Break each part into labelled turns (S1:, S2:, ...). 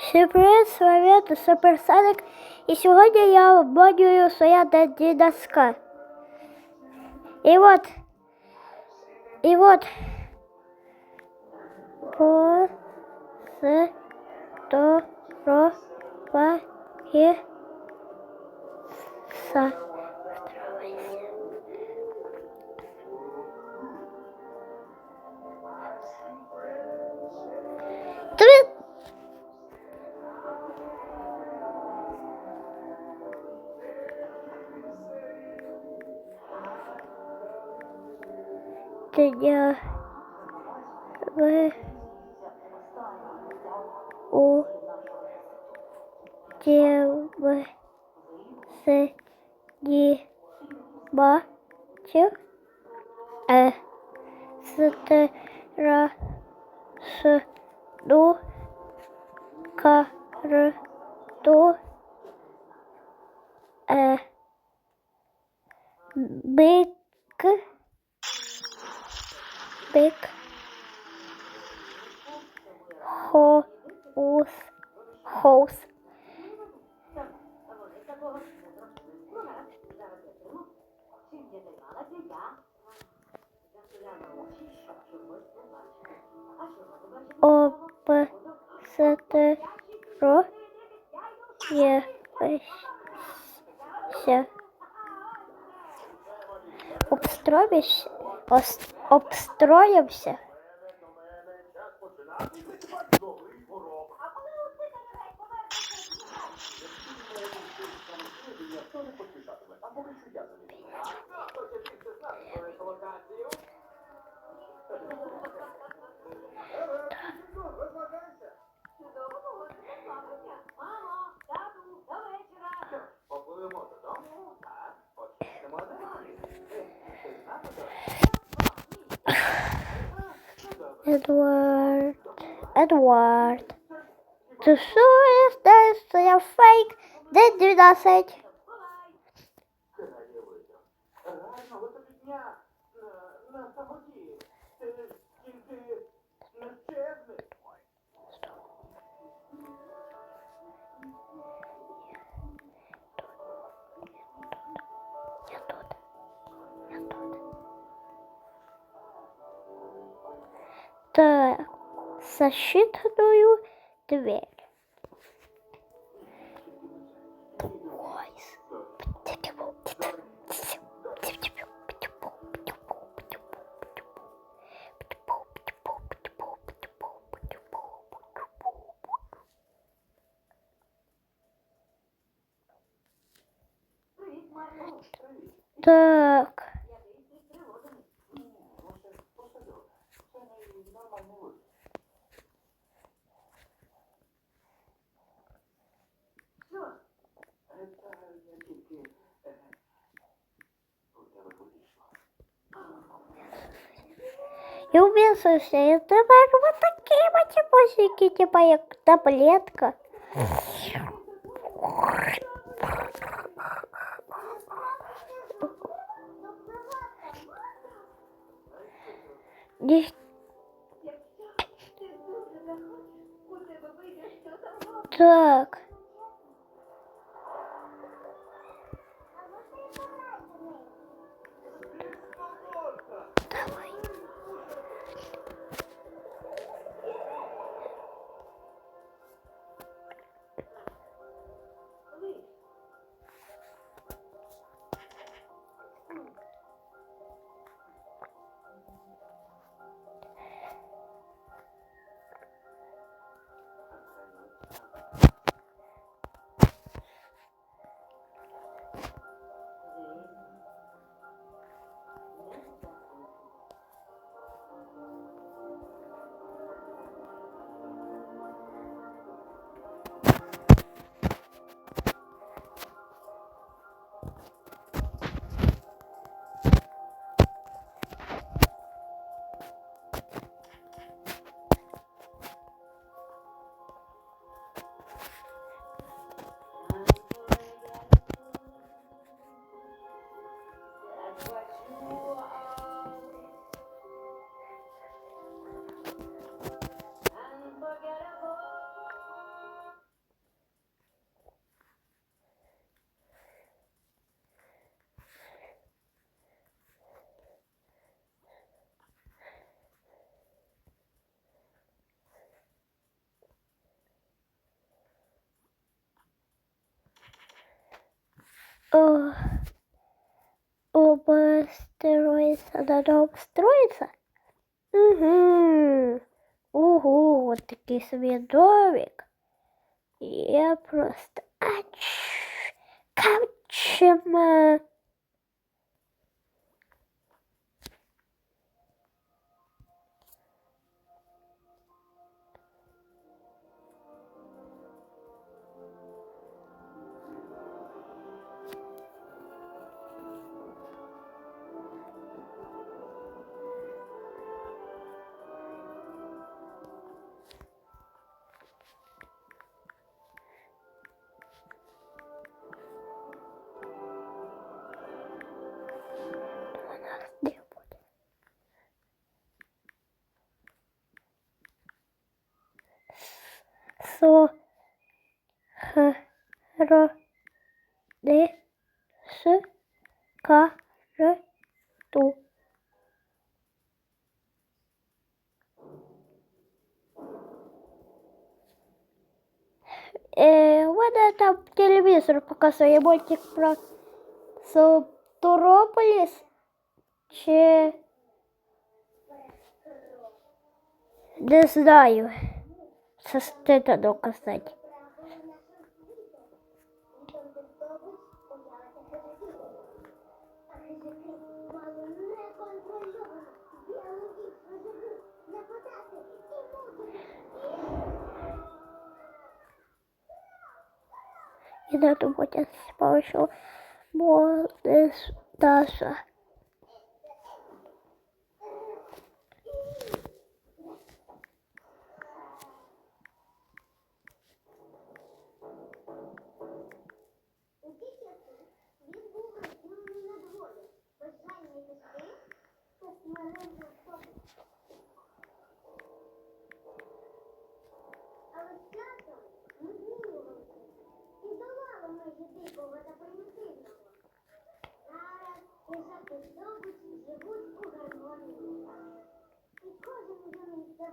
S1: Всім привіт, з вами Суперсоник. І сьогодні я обманюю своя доска. І от, і от, по, с, до, ро, ва, є, са. Дня в у бик хоус. Хоус. Єся обстроївся ос- обстроївся
S2: Edward, Edward. To sure is that they are
S1: fake. They do nothing. Так, засчитываю дверь. Так.
S2: Та я тільки е, у тебе вийшло
S1: І увісився, і тепер вот такі матіпосики, типа як таблетка. Ні- Так. обстроиться, дом, строится. Угу. Угу, вот такие собі домик. Я просто... Ач... Капчима. со х р с к р ту Э, вот это телевизор показує мультик про Сатурополіс че? не знаю со стыда доказать. И надо будет с помощью Бонус Даша.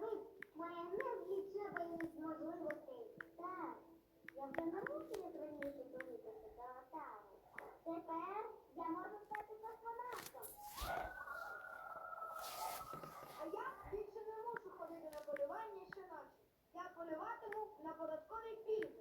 S3: Дивись, моя невліча виніс можливостей. Так, я вже намусила раніше повітати до Отаву. Тепер я можу стати космонавтом.
S4: А я більше не можу ходити на полювання щоночі. Я полюватиму на податковий пів.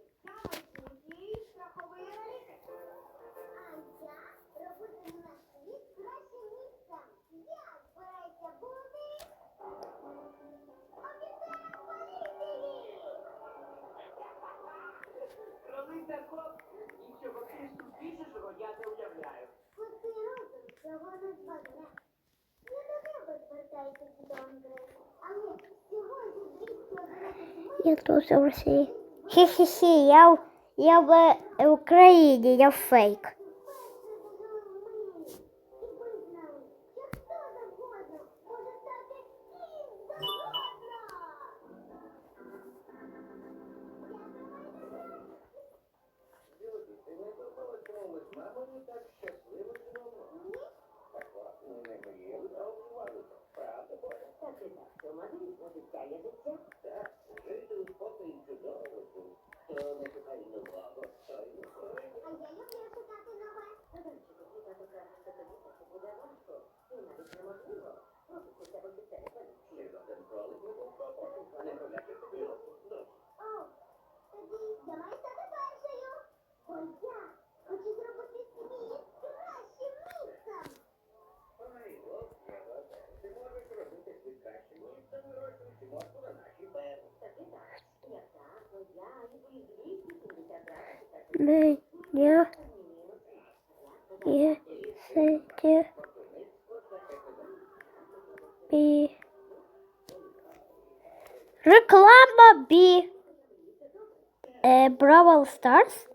S4: Я
S1: тоже в Росії. Хі-хі-хі, я я в Украине, я фейк. Реклама бі е, Бравл Старс.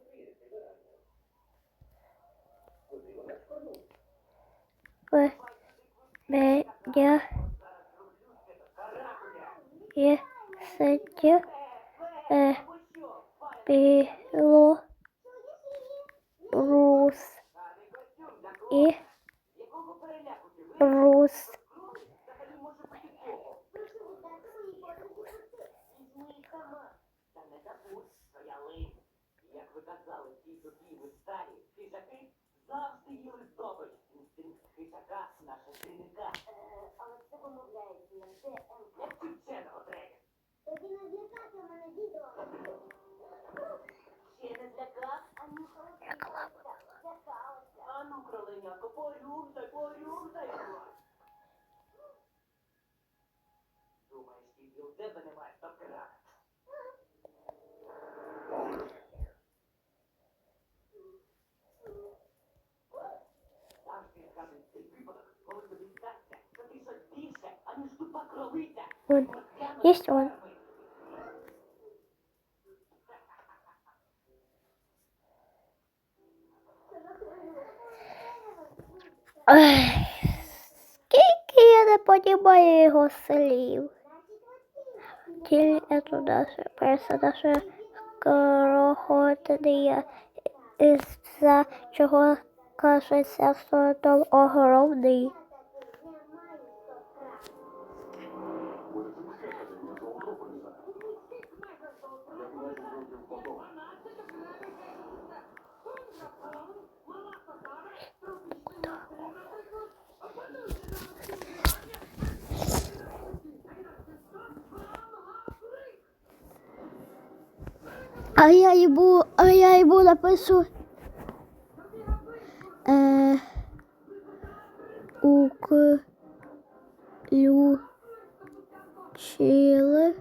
S2: Меня. Я сидя.
S1: Вон. Есть он. Скільки я не понімаю його слів. Тільки туди персонажа крохотний із-за чого кажеться, що там огромний. А я йому, а я йому напишу. Е, э, Уключили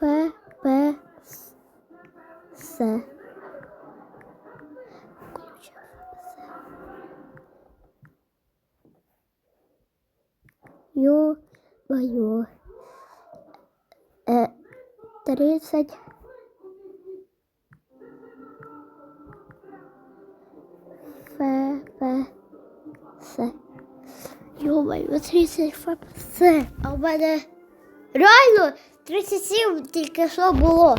S1: ФПС. Включив ФПС. Йо-моё. 30. ФПС. Йомаю, 30 ФПС. А в мене реально 37
S2: только
S5: что было.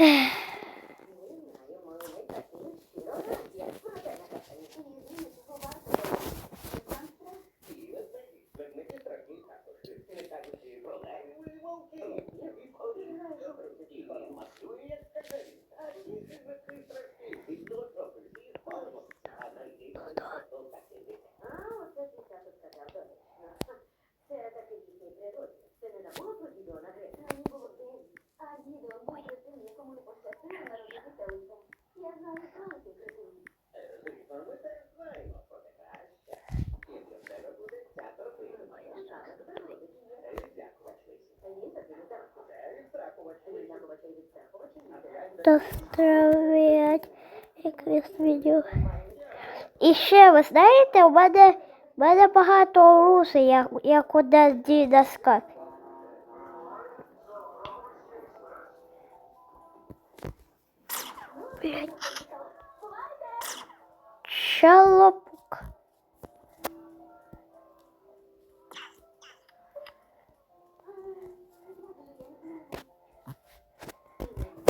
S5: 唉。
S1: травлять якесь відео. І ще, ви знаєте, у мене у мене багато руси, я як у нас діда скат.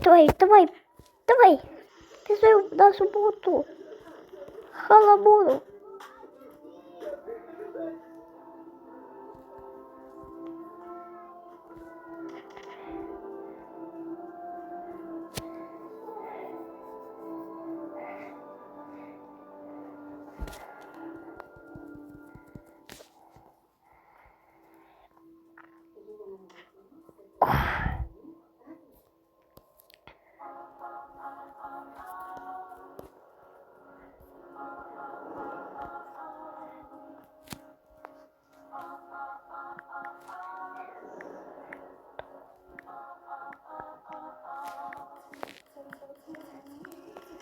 S1: твой. Давай, Давай, пиздай в нашу болоту. Халабуру.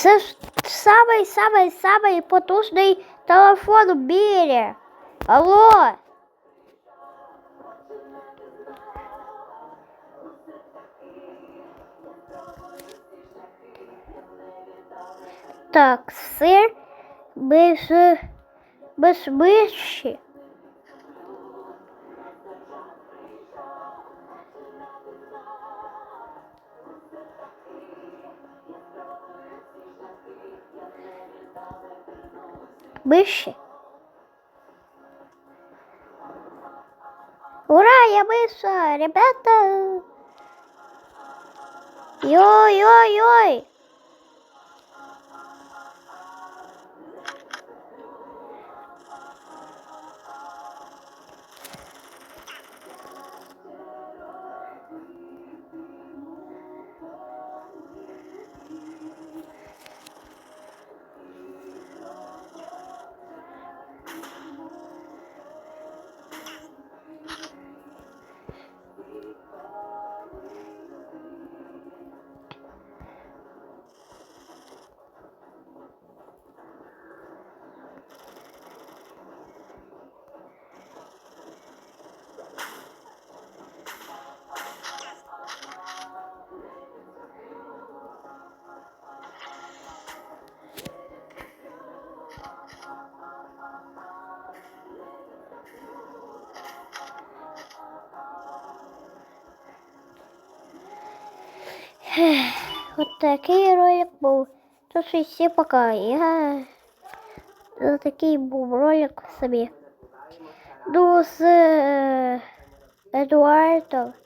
S1: Це ж самий самий самий потужний телефон в мірі. Алло. Так, сир без, без миші. Мыши. Ура, я мыша, ребята! Йой-йой-йой! От такий ролик був. Тож і всі пока. Я за такий був ролик собі. Ну, з е, Едуардом. Е,